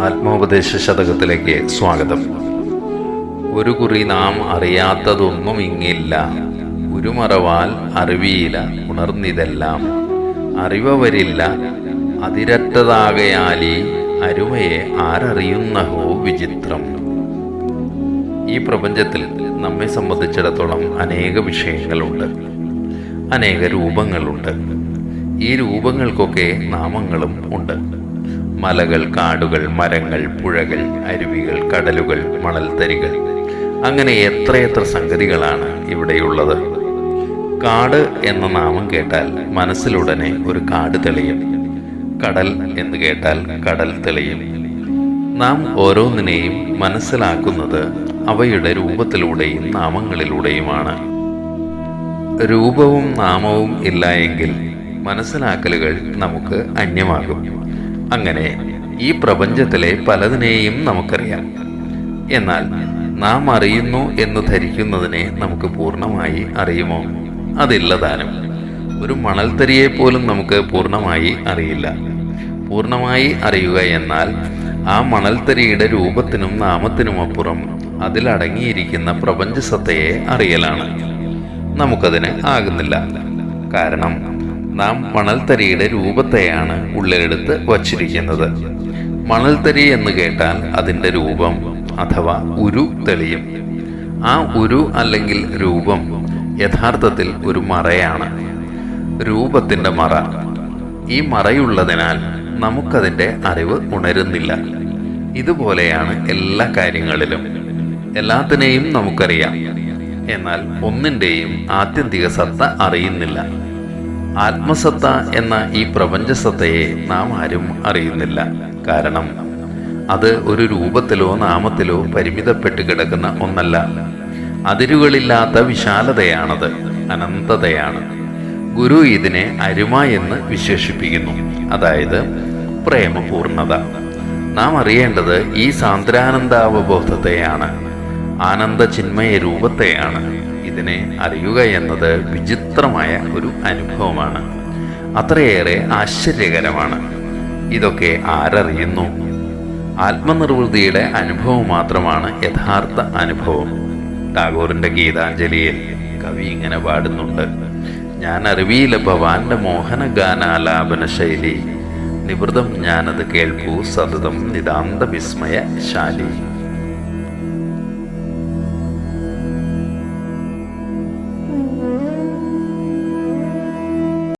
ആത്മോപദേശ ശതകത്തിലേക്ക് സ്വാഗതം. ഒരു കുറി നാം അറിയാത്തതൊന്നും ഇങ്ങില്ല. ഉരുമറവാൽ അറിവിയില ഉണർന്നിതെല്ലാം. അറിവവരില്ല. അതിരറ്റതാകയാലി അരുമയെ ആരറിയുന്നഹോ വിചിത്രം. ഈ പ്രപഞ്ചത്തിൽ നമ്മെ സംബന്ധിച്ചിടത്തോളം അനേക വിഷയങ്ങളുണ്ട്. അനേക രൂപങ്ങളുണ്ട്. ഈ രൂപങ്ങൾക്കൊക്കെ നാമങ്ങളും ഉണ്ട്. മലകൾ കാടുകൾ മരങ്ങൾ പുഴകൾ അരുവികൾ കടലുകൾ മണൽത്തരികൾ. അങ്ങനെ എത്രയെത്ര സംഗതികളാണ് ഇവിടെയുള്ളത്. കാട് എന്ന നാമം കേട്ടാൽ മനസ്സിലുടനെ ഒരു കാട് തെളിയും. കടൽ എന്ന് കേട്ടാൽ കടൽ തെളിയും. നാം ഓരോന്നിനെയും മനസ്സിലാക്കുന്നത് അവയുടെ രൂപത്തിലൂടെയും നാമങ്ങളിലൂടെയുമാണ്. രൂപവും നാമവും ഇല്ല എങ്കിൽ മനസ്സിലാക്കലുകൾ നമുക്ക് അന്യമാകും. അങ്ങനെ ഈ പ്രപഞ്ചത്തിലെ പലതിനെയും നമുക്കറിയാം. എന്നാൽ നാം അറിയുന്നു എന്ന് ധരിക്കുന്നതിനെ നമുക്ക് പൂർണമായി അറിയുമോ? അതില്ലതാനും. ഒരു മണൽത്തരിയെ പോലും നമുക്ക് പൂർണമായി അറിയില്ല. പൂർണമായി അറിയുക എന്നാൽ ആ മണൽത്തരിയുടെ രൂപത്തിനും നാമത്തിനുമപ്പുറം അതിലടങ്ങിയിരിക്കുന്ന പ്രപഞ്ചസത്തയെ അറിയലാണ്. നമുക്കതിന് ആകുന്നില്ല. കാരണം നാം മണൽത്തരിയുടെ രൂപത്തെയാണ് ഉള്ളിലെടുത്ത് വച്ചിരിക്കുന്നത്. മണൽത്തരി എന്ന് കേട്ടാൽ അതിന്റെ രൂപം അഥവാ ഉരു തെളിയും. ആ ഉരു അല്ലെങ്കിൽ രൂപം യഥാർത്ഥത്തിൽ ഒരു മറയാണ്. രൂപത്തിന്റെ മറ. ഈ മറയുള്ളതിനാൽ നമുക്കതിന്റെ അറിവ് ഉണരുന്നില്ല. ഇതുപോലെയാണ് എല്ലാ കാര്യങ്ങളിലും. എല്ലാത്തിനെയും നമുക്കറിയാം. എന്നാൽ ഒന്നിന്റെയും ആത്യന്തിക സത്ത അറിയുന്നില്ല. ആത്മസത്ത എന്ന ഈ പ്രപഞ്ചസത്തയെ നാം ആരും അറിയുന്നില്ല. കാരണം അത് ഒരു രൂപത്തിലോ നാമത്തിലോ പരിമിതപ്പെട്ട് കിടക്കുന്ന ഒന്നല്ല. അതിരുകളില്ലാത്ത വിശാലതയാണത് അനന്തതയാണ്. ഗുരു ഇതിനെ അരുമ എന്ന് വിശേഷിപ്പിക്കുന്നു. അതായത് പ്രേമപൂർണത. നാം അറിയേണ്ടത് ഈ സാന്ദ്രാനന്ദാവബോധത്തെയാണ്. ആനന്ദ ചിന്മയ രൂപത്തെയാണ്. ഇതിനെ അറിയുക എന്നത് വിചിത്രമായ ഒരു അനുഭവമാണ്. അത്രയേറെ ആശ്ചര്യകരമാണ്. ഇതൊക്കെ ആരറിയുന്നു? ആത്മനിർവൃതിയുടെ അനുഭവം മാത്രമാണ് യഥാർത്ഥ അനുഭവം. ടാഗോറിന്റെ ഗീതാഞ്ജലിയിൽ കവി ഇങ്ങനെ പാടുന്നുണ്ട്. ഞാൻ അറിവിയില്ല ഭവാന്റെ മോഹന ഗാനാലാപന ശൈലി നിവൃതം ഞാനത് കേൾപ്പൂ സതതം നിതാന്ത വിസ്മയ ശാലി